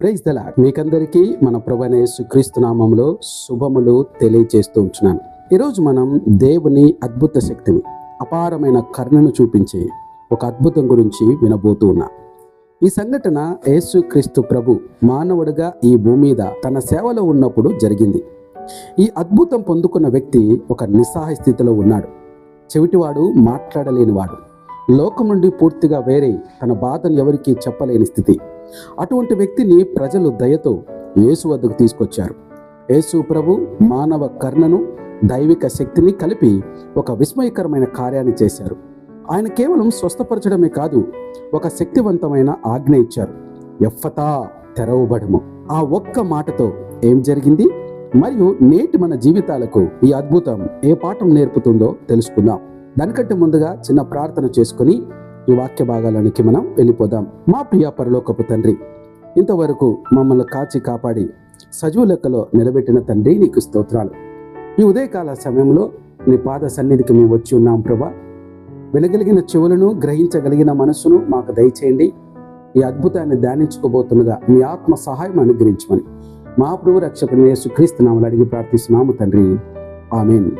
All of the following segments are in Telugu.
ప్రైజ్ దలా మీకందరికీ మన ప్రభనేసు క్రీస్తునామంలో శుభములు తెలియజేస్తూ ఉంటున్నాను ఈరోజు మనం దేవుని అద్భుత శక్తిని అపారమైన కరుణను చూపించే ఒక అద్భుతం గురించి వినబోతూ ఉన్నా. ఈ సంఘటన యేసుక్రీస్తు ప్రభు మానవుడిగా ఈ భూమి మీద తన సేవలో ఉన్నప్పుడు జరిగింది. ఈ అద్భుతం పొందుకున్న వ్యక్తి ఒక నిస్సహాయ స్థితిలో ఉన్నాడు. చెవిటివాడు మాట్లాడలేనివాడు. లోకం నుండి పూర్తిగా వేరే తన బాధను ఎవరికీ చెప్పలేని స్థితి. అటువంటి వ్యక్తిని ప్రజలు దయతో యేసు వద్దకు తీసుకొచ్చారు. యేసు ప్రభు మానవ కర్ణను దైవిక శక్తిని కలిపి ఒక విస్మయకరమైన కార్యాన్ని చేశారు. ఆయన కేవలం స్వస్థపరచడమే కాదు ఒక శక్తివంతమైన ఆజ్ఞ ఇచ్చారు. ఎఫ్ఫతా తెరవబడము. ఆ ఒక్క మాటతో ఏం జరిగింది? మరియు నేటి మన జీవితాలకు ఈ అద్భుతం ఏ పాఠం నేర్పుతుందో తెలుసుకుందాం. దానికంటే ముందుగా చిన్న ప్రార్థన చేసుకుని ఈ వాక్య భాగాలనికి మనం వెళ్ళిపోదాం. మా ప్రియ పరలోకపు తండ్రి ఇంతవరకు మమ్మల్ని కాచి కాపాడి సజీవ లెక్కలో నిలబెట్టిన తండ్రి నీకు స్తోత్రాలు. ఈ ఉదయకాల సమయంలో నీ పాద సన్నిధికి మేము వచ్చి ఉన్నాం ప్రభా. వినగలిగిన చెవులను గ్రహించగలిగిన మనస్సును మాకు దయచేయండి. ఈ అద్భుతాన్ని ధ్యానించుకోబోతుండగా మీ ఆత్మ సహాయం అనుగ్రహించమని మా ప్రభు రక్షకుని యేసుక్రీస్తు నామలు అడిగి ప్రార్థిస్తున్నాము తండ్రి. ఆమెను.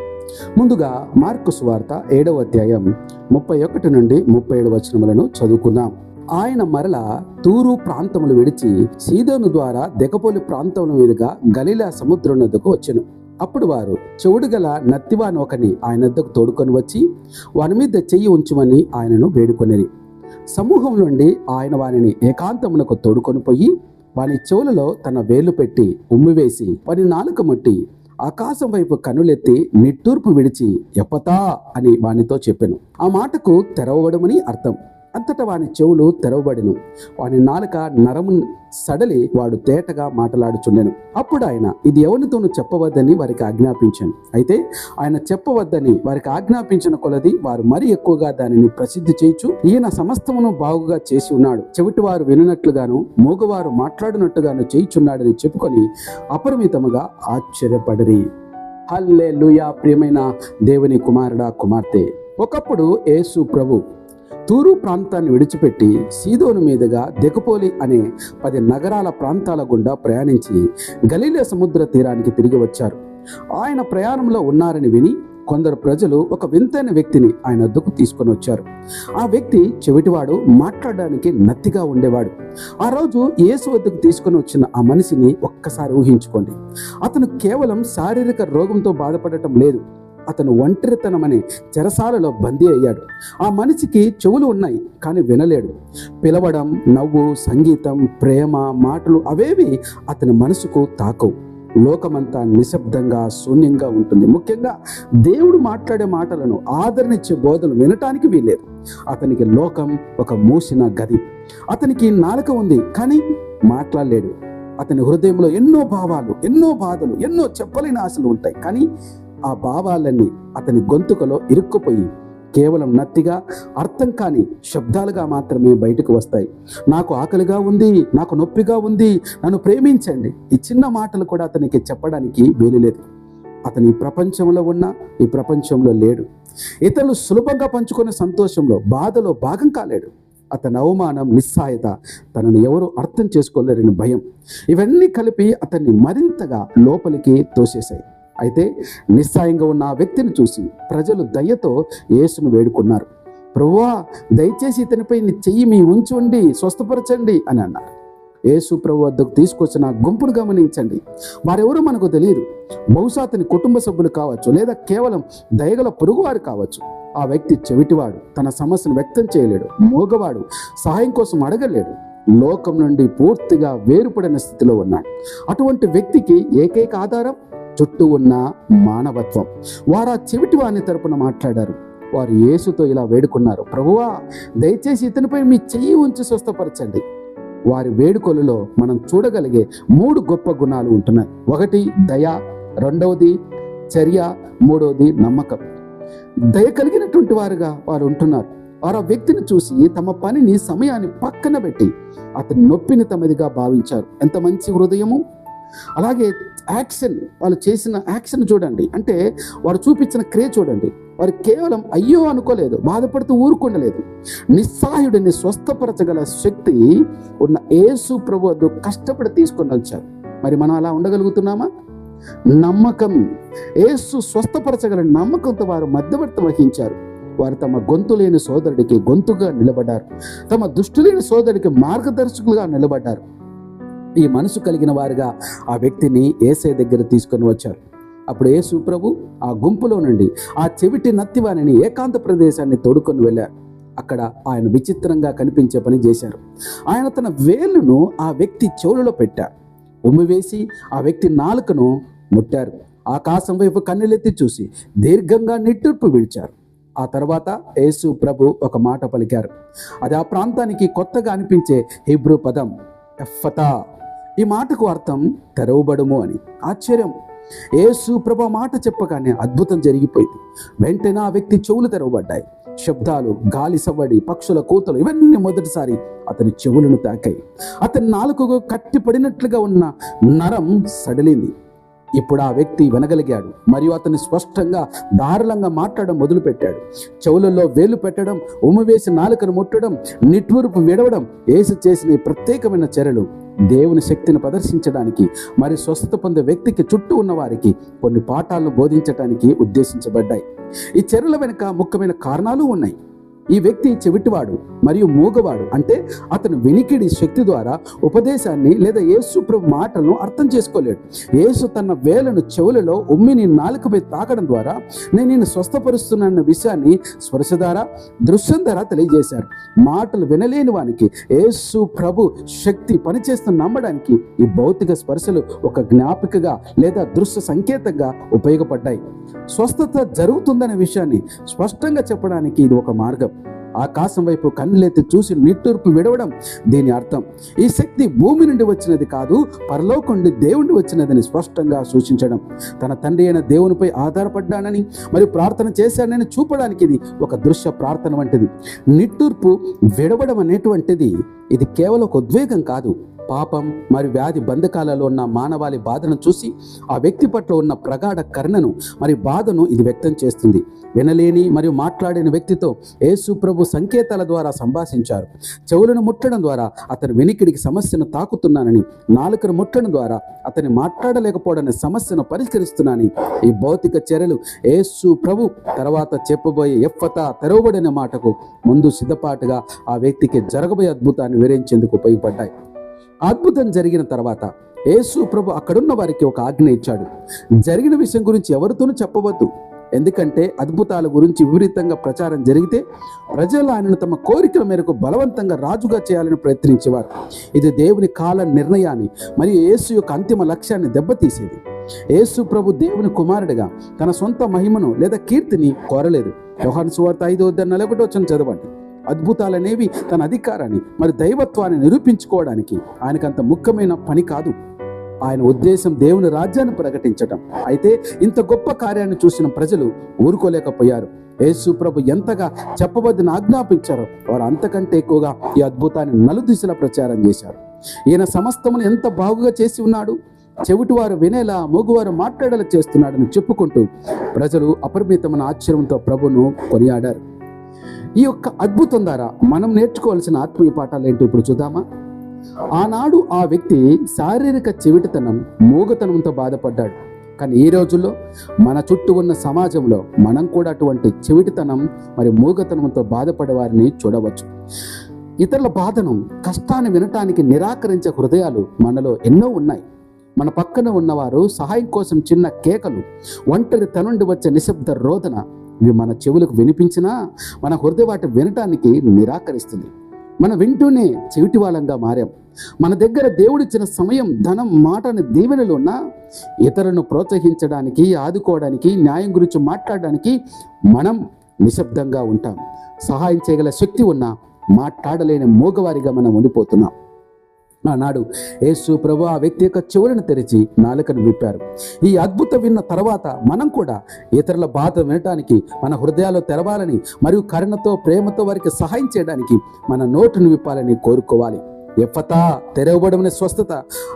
ముందుగా మార్కు సువార్త ఏడవ అధ్యాయం ముప్పై ఒకటి నుండి ముప్పై ఏడు వచనములను చదువుకుందాం. ఆయన మరల తూరు ప్రాంతములు విడిచి సీదోను ద్వారా దెకపోలి ప్రాంతముల మీదుగా గలీలా సముద్రం నద్దకు వచ్చెను. అప్పుడు వారు చెవుడు గల నత్తివాని ఒకని ఆయన వద్దకు తోడుకొని వచ్చి వాని మీద చెయ్యి ఉంచుమని ఆయనను వేడుకొనిరి. సమూహం నుండి ఆయన వానిని ఏకాంతమునకు తోడుకొని పోయి వాని చెవులలో తన వేలు పెట్టి ఉమ్మివేసి వాని నాలుక ముట్టి ఆకాశం వైపు కనులెత్తి నిట్టూర్పు విడిచి ఎప్పతా? అని వానితో చెప్పాను. ఆ మాటకు తెరవబడమని అర్థం. అంతటా వాని చెవులు తెరవబడిను. వాని నాలుక నరము సడలి వాడు తేటగా మాట్లాడుచుండెను. అప్పుడు ఆయన ఇది ఎవరితోనూ చెప్పవద్దని వారికి ఆజ్ఞాపించాను. అయితే ఆయన చెప్పవద్దని వారికి ఆజ్ఞాపించిన కొలది వారు మరి ఎక్కువగా దానిని ప్రసిద్ధి చేయించు ఈయన సమస్తమును బాగుగా చేసి ఉన్నాడు. చెవిటివారు వినినట్లుగాను మూగవారు మాట్లాడినట్టుగాను చేయుచున్నాడని చెప్పుకొని అపరిమితముగా ఆశ్చర్యపడిరి. హల్లే ప్రియమైన దేవుని కుమారుడా కుమార్తె. ఒకప్పుడు యేసు ప్రభు తూరు ప్రాంతాన్ని విడిచిపెట్టి సీదోను మీదుగా దెకపోలి అనే పది నగరాల ప్రాంతాల గుండా ప్రయాణించి గలీల సముద్ర తీరానికి తిరిగి వచ్చారు. ఆయన ప్రయాణంలో ఉన్నారని విని కొందరు ప్రజలు ఒక వింతైన వ్యక్తిని ఆయన వద్దకు తీసుకొని వచ్చారు. ఆ వ్యక్తి చెవిటివాడు మాట్లాడడానికి నత్తిగా ఉండేవాడు. ఆ రోజు యేసు వద్దకు తీసుకొని వచ్చిన ఆ మనిషిని ఒక్కసారి ఊహించుకోండి. అతను కేవలం శారీరక రోగంతో బాధపడటం లేదు. అతను ఒంటరితనం అనే చెరసాలలో బందీ అయ్యాడు. ఆ మనిషికి చెవులు ఉన్నాయి కానీ వినలేడు. పిలవడం నవ్వు సంగీతం ప్రేమ మాటలు అవేవి అతని మనసుకు తాకవు. లోకమంతా నిశ్శబ్దంగా శూన్యంగా ఉంటుంది. ముఖ్యంగా దేవుడు మాట్లాడే మాటలను ఆదరణించే బోధలు వినటానికి వీలేదు అతనికి లోకం ఒక మూసిన గది. అతనికి నాలుక ఉంది కానీ మాట్లాడలేడు. అతని హృదయంలో ఎన్నో భావాలు ఎన్నో బాధలు ఎన్నో చెప్పలేని ఆశలు ఉంటాయి. కానీ ఆ భావాలన్నీ అతని గొంతుకలో ఇరుక్కుపోయి కేవలం నత్తిగా అర్థం కాని శబ్దాలుగా మాత్రమే బయటకు వస్తాయి. నాకు ఆకలిగా ఉంది నాకు నొప్పిగా ఉంది నన్ను ప్రేమించండి ఈ చిన్న మాటలు కూడా అతనికి చెప్పడానికి వీలు లేదు. అతని ఈ ప్రపంచంలో ఉన్న ఈ ప్రపంచంలో లేడు. ఇతరులు సులభంగా పంచుకునే సంతోషంలో బాధలో భాగం కాలేడు. అతని అవమానం నిస్సాయత తనను ఎవరు అర్థం చేసుకోలేరని భయం. ఇవన్నీ కలిపి అతన్ని మరింతగా లోపలికి తోసేశాయి. అయితే నిస్సాయంగా ఉన్న ఆ వ్యక్తిని చూసి ప్రజలు దయ్యతో యేసును వేడుకున్నారు. ప్రభువా దయచేసి ఇతనిపై నీ చెయ్యి మీ ఉంచుండి స్వస్థపరచండి అని అన్నారు. యేసు ప్రభు వద్దకు తీసుకొచ్చిన గుంపును గమనించండి. వారెవరో మనకు తెలియదు. బహుశా అతని కుటుంబ సభ్యులు కావచ్చు లేదా కేవలం దయగల పొరుగువారు కావచ్చు. ఆ వ్యక్తి చెవిటివాడు తన సమస్యను వ్యక్తం చేయలేడు మోగవాడు సహాయం కోసం అడగలేడు. లోకం నుండి పూర్తిగా వేరుపడిన స్థితిలో ఉన్నాడు. అటువంటి వ్యక్తికి ఏకైక ఆధారం చుట్టూ ఉన్న మానవత్వం. వారు ఆ చెవిటి వాని తరపున మాట్లాడారు. వారు యేసుతో ఇలా వేడుకున్నారు. ప్రభువా దయచేసి ఇతనిపై మీ చెయ్యి ఉంచి స్వస్థపరచండి. వారి వేడుకలలో మనం చూడగలిగే మూడు గొప్ప గుణాలు ఉంటున్నాయి. ఒకటి దయ. రెండవది చర్య. మూడవది నమ్మకం. దయ కలిగినటువంటి వారుగా వారు ఉంటున్నారు. వారు ఆ వ్యక్తిని చూసి తమ పనిని సమయాన్ని పక్కన పెట్టి అతని నొప్పిని తమదిగా భావించారు. ఎంత మంచి హృదయము? అలాగే యాక్షన్ వాళ్ళు చేసిన యాక్షన్ చూడండి. అంటే వారు చూపించిన క్రియ చూడండి. వారు కేవలం అయ్యో అనుకోలేదు బాధపడుతూ ఊరుకుండలేదు. నిస్సహాయుడిని స్వస్థపరచగల శక్తి ఉన్న యేసు ప్రభు కష్టపడి తీసుకొని వచ్చారు. మరి మనం అలా ఉండగలుగుతున్నామా? నమ్మకం. యేసు స్వస్థపరచగల నమ్మకంతో వారు మధ్యవర్తి వహించారు. వారు తమ గొంతు లేని సోదరుడికి గొంతుగా నిలబడ్డారు. తమ దుష్టులేని సోదరుడికి మార్గదర్శకులుగా నిలబడ్డారు. ఈ మనసు కలిగిన వారుగా ఆ వ్యక్తిని ఏసై దగ్గర తీసుకొని వచ్చారు. అప్పుడు యేసు ప్రభు ఆ గుంపులో నుండి ఆ చెవిటి నత్తివాణిని ఏకాంత ప్రదేశాన్ని తోడుకొని వెళ్ళారు. అక్కడ ఆయన విచిత్రంగా కనిపించే పని చేశారు. ఆయన తన వేలును ఆ వ్యక్తి చెవులలో పెట్టారు. ఉమ్మివేసి ఆ వ్యక్తి నాలుకను ముట్టారు. ఆకాశం వైపు కన్నులెత్తి చూసి దీర్ఘంగా నిట్టూర్పు విడిచారు. ఆ తర్వాత యేసు ప్రభు ఒక మాట పలికారు. అది ఆ ప్రాంతానికి కొత్తగా అనిపించే హిబ్రూ పదం ఎఫతా ఈ మాటకు అర్థం తెరవబడము అని. ఆశ్చర్యం. యేసు ప్రభ మాట చెప్పగానే అద్భుతం జరిగిపోయింది. వెంటనే ఆ వ్యక్తి చెవులు తెరవబడ్డాయి. శబ్దాలు గాలి సవ్వడి పక్షుల కూతలు ఇవన్నీ మొదటిసారి అతని చెవులను తాకాయి. అతని నాలుకకు కట్టిపడినట్లుగా ఉన్న నరం సడలింది. ఇప్పుడు ఆ వ్యక్తి వినగలిగాడు. మరియు అతన్ని స్పష్టంగా దారులంగా మాట్లాడడం మొదలుపెట్టాడు. చెవులలో వేలు పెట్టడం ఉమ్మవేసి నాలుకను ముట్టడం నిట్వూర్పు విడవడం ఏసు చేసిన ప్రత్యేకమైన చర్యలు దేవుని శక్తిని ప్రదర్శించడానికి మరి స్వస్థత పొందే వ్యక్తికి చుట్టూ ఉన్న వారికి కొన్ని పాఠాలను బోధించడానికి ఉద్దేశించబడ్డాయి. ఈ చర్యల వెనుక ముఖ్యమైన కారణాలు ఉన్నాయి. ఈ వ్యక్తి చెవిటివాడు మరియు మూగవాడు అంటే అతను వినికిడి శక్తి ద్వారా ఉపదేశాన్ని లేదా యేసు ప్రభు మాటలను అర్థం చేసుకోలేడు. యేసు తన వేలను చెవులలో ఉమ్మిని నాలుకపై తాకడం ద్వారా నేను నేను స్వస్థపరుస్తున్నాన్న విషయాన్ని స్పర్శ ద్వారా దృశ్యం ద్వారా తెలియజేశారు. మాటలు వినలేని వానికి యేసు ప్రభు శక్తి పనిచేస్తున్న నమ్మడానికి ఈ భౌతిక స్పర్శలు ఒక జ్ఞాపికగా లేదా దృశ్య సంకేతంగా ఉపయోగపడ్డాయి. స్వస్థత జరుగుతుందనే విషయాన్ని స్పష్టంగా చెప్పడానికి ఇది ఒక మార్గం. ఆకాశం వైపు కన్నులెత్తి చూసి నిట్టూర్పు విడవడం దీని అర్థం. ఈ శక్తి భూమి నుండి వచ్చినది కాదు పరలోకం నుండి దేవుడి వచ్చినదని స్పష్టంగా సూచించడం. తన తండ్రి అయిన దేవునిపై ఆధారపడ్డానని మరియు ప్రార్థన చేశానని చూపడానికి ఇది ఒక దృశ్య ప్రార్థన వంటిది. నిట్టూర్పు విడవడం అనేటువంటిది ఇది కేవలం ఒక ఉద్వేగం కాదు పాపం మరియు వ్యాధి బంధకాలలో ఉన్న మానవాళి బాధను చూసి ఆ వ్యక్తి పట్ల ఉన్న ప్రగాఢ కరుణను మరియు బాధను ఇది వ్యక్తం చేస్తుంది. వినలేని మరియు మాట్లాడిన వ్యక్తితో యేసు ప్రభు సంకేతాల ద్వారా సంభాషించారు. చెవులను ముట్టడం ద్వారా అతని వెనికిడికి సమస్యను తాకుతున్నానని నాలుకను ముట్టడం ద్వారా అతని మాట్లాడలేకపోవడని సమస్యను పరిష్కరిస్తున్నానని ఈ భౌతిక చర్యలు యేసు ప్రభు తర్వాత చెప్పబోయే ఎఫ్ఫత తెరవబడిన మాటకు ముందు సిద్ధపాటుగా ఆ వ్యక్తికి జరగబోయే అద్భుతాన్ని వివరించేందుకు ఉపయోగపడ్డాయి. అద్భుతం జరిగిన తర్వాత యేసు ప్రభు అక్కడున్న వారికి ఒక ఆజ్ఞ ఇచ్చాడు. జరిగిన విషయం గురించి ఎవరితోనూ చెప్పవద్దు. ఎందుకంటే అద్భుతాల గురించి విపరీతంగా ప్రచారం జరిగితే ప్రజలు ఆయనను తమ కోరికల మేరకు బలవంతంగా రాజుగా చేయాలని ప్రయత్నించేవారు. ఇది దేవుని కాల నిర్ణయాన్ని మరియు యేసు యొక్క అంతిమ లక్ష్యాన్ని దెబ్బతీసేది. యేసు ప్రభు దేవుని కుమారుడిగా తన సొంత మహిమను లేదా కీర్తిని కోరలేదు. యోహాను సువార్త ఐదో నలగొట్టి వచ్చిన చదవండి. అద్భుతాలనేవి తన అధికారాన్ని మరి దైవత్వాన్ని నిరూపించుకోవడానికి ఆయనకంత ముఖ్యమైన పని కాదు. ఆయన ఉద్దేశం దేవుని రాజ్యాన్ని ప్రకటించటం. అయితే ఇంత గొప్ప కార్యాన్ని చూసిన ప్రజలు ఊరుకోలేకపోయారు. యేసు ప్రభు ఎంతగా చెప్పవద్దని ఆజ్ఞాపించారో వారు అంతకంటే ఎక్కువగా ఈ అద్భుతాన్ని నలుదిశలా ప్రచారం చేశారు. ఈయన సమస్తమును ఎంత బాగుగా చేసి ఉన్నాడు? చెవిటివారు వినేలా మూగువారు మాట్లాడేలా చేస్తున్నాడని చెప్పుకుంటూ ప్రజలు అపరిమితమైన ఆశ్చర్యంతో ప్రభును కొనియాడారు. ఈ యొక్క అద్భుతం ద్వారా మనం నేర్చుకోవాల్సిన ఆత్మీయ పాఠాలు ఏంటో ఇప్పుడు చూద్దామా? ఆనాడు ఆ వ్యక్తి శారీరక చెవిటితనం మూగతనంతో బాధపడ్డాడు. కానీ ఈ రోజుల్లో మన చుట్టూ ఉన్న సమాజంలో మనం కూడా అటువంటి చెవిటితనం మరి మూగతనంతో బాధపడే వారిని చూడవచ్చు. ఇతరుల బాధను కష్టాన్ని వినటానికి నిరాకరించే హృదయాలు మనలో ఎన్నో ఉన్నాయి. మన పక్కన ఉన్నవారు సహాయం కోసం చిన్న కేకలు ఒంటరి తనుండి వచ్చే నిశ్శబ్ద రోదన ఇవి మన చెవులకు వినిపించినా మన హృదయ వాటి వినటానికి నిరాకరిస్తుంది. మనం వింటూనే చెవిటి వాళ్ళంగా మారాం. మన దగ్గర దేవుడిచ్చిన సమయం ధనం మాటని దీవెనలు ఉన్నా ఇతరులను ప్రోత్సహించడానికి ఆదుకోవడానికి న్యాయం గురించి మాట్లాడడానికి మనం నిశ్శబ్దంగా ఉంటాం. సహాయం చేయగల శక్తి ఉన్నా మాట్లాడలేని మూగవారిగా మనం ఉండిపోతున్నాం. ఆనాడు యేసు ప్రభు ఆ వ్యక్తి యొక్క చెవులను తెరిచి నాలుకను విప్పారు. ఈ అద్భుతం విన్న తర్వాత మనం కూడా ఇతరుల బాధ వినటానికి మన హృదయాలు తెరవాలని మరియు కరుణతో ప్రేమతో వారికి సహాయం చేయడానికి మన నోటును విప్పాలని కోరుకోవాలి. ఎఫతా తెరవబడమనే స్వస్థత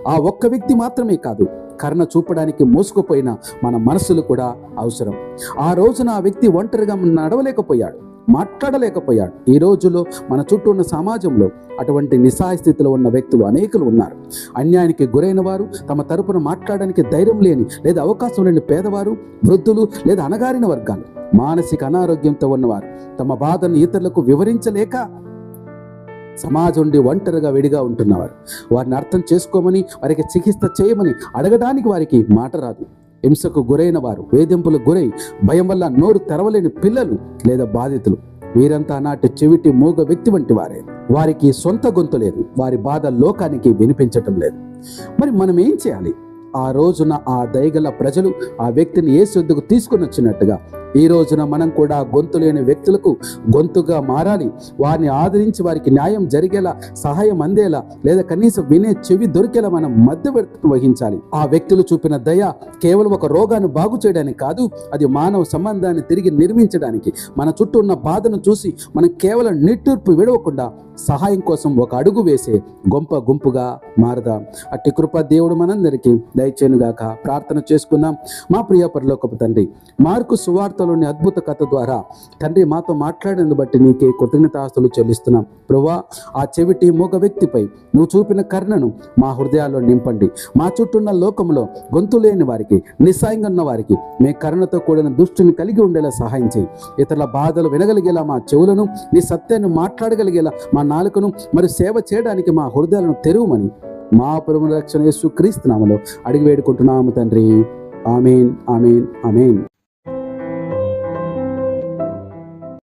ఆ ఒక్క వ్యక్తి మాత్రమే కాదు కరుణ చూపడానికి మోసుకుపోయిన మన మనసులు కూడా అవసరం. ఆ రోజున ఆ వ్యక్తి ఒంటరిగా నడవలేకపోయాడు. మాట్లాడలేకపోయాడు. ఈ రోజులో మన చుట్టూ ఉన్న సమాజంలో అటువంటి నిస్సహాయ స్థితిలో ఉన్న వ్యక్తులు అనేకులు ఉన్నారు. అన్యాయానికి గురైన వారు తమ తరపున మాట్లాడడానికి ధైర్యం లేని లేదా అవకాశం లేని పేదవారు వృద్ధులు లేదా అణగారిన వర్గాలు మానసిక అనారోగ్యంతో ఉన్నవారు తమ బాధను ఇతరులకు వివరించలేక సమాజం నుండి ఒంటరిగా విడిగా ఉంటున్నవారు. వారిని అర్థం చేసుకోమని వారికి చికిత్స చేయమని అడగడానికి వారికి మాట రాదు. హింసకు గురైన వారు వేధింపులకు గురై భయం వల్ల నోరు తెరవలేని పిల్లలు లేదా బాధితులు. వీరంతా నాటి చెవిటి మూగ వ్యక్తి వంటి వారే. వారికి సొంత గొంతు లేదు. వారి బాధ లోకానికి వినిపించటం లేదు. మరి మనం ఏం చేయాలి? ఆ రోజున ఆ దయగల ప్రజలు ఆ వ్యక్తిని ఏ శుద్ధకు తీసుకుని వచ్చినట్టుగా ఈ రోజున మనం కూడా గొంతు లేని వ్యక్తులకు గొంతుగా మారాలి. వారిని ఆదరించి వారికి న్యాయం జరిగేలా సహాయం అందేలా లేదా కనీసం వినే చెవి దొరికేలా మనం మధ్యవర్తి వహించాలి. ఆ వ్యక్తులు చూపిన దయ కేవలం ఒక రోగాన్ని బాగు చేయడానికి కాదు అది మానవ సంబంధాన్ని తిరిగి నిర్మించడానికి. మన చుట్టూ ఉన్న బాధను చూసి మనం కేవలం నిట్టూర్పు విడవకుండా సహాయం కోసం ఒక అడుగు వేసే గొంప గుంపుగా మారదాం. అట్టి కృప దేవుడు మనందరికీ దయచేనుగాక ప్రార్థన చేసుకుందాం. మా ప్రియపరిలోకపు తండ్రి మార్కు సువార్తలోని అద్భుత కథ ద్వారా తండ్రి మాతో మాట్లాడినందు బట్టి నీకే కృతజ్ఞతాస్తులు చెల్లిస్తున్నాం. ప్రభా ఆ చెవిటి మూగ వ్యక్తిపై నువ్వు చూపిన కర్ణను మా హృదయాల్లో నింపండి. మా చుట్టూన్న లోకంలో గొంతు లేని వారికి నిస్సాయంగా ఉన్న వారికి మీ కరుణతో కూడిన దృష్టిని కలిగి ఉండేలా సహాయం చేయి. ఇతరుల బాధలు వినగలిగేలా మా చెవులను నీ సత్యాన్ని మాట్లాడగలిగేలా మా నాలుకను మరి సేవ చేయడానికి మా హృదయాలను తెరువమని మా పరమ రక్షణ యేసు క్రీస్తు నామలో అడిగి వేడుకుంటున్నాము తండ్రి. Amen amen amen.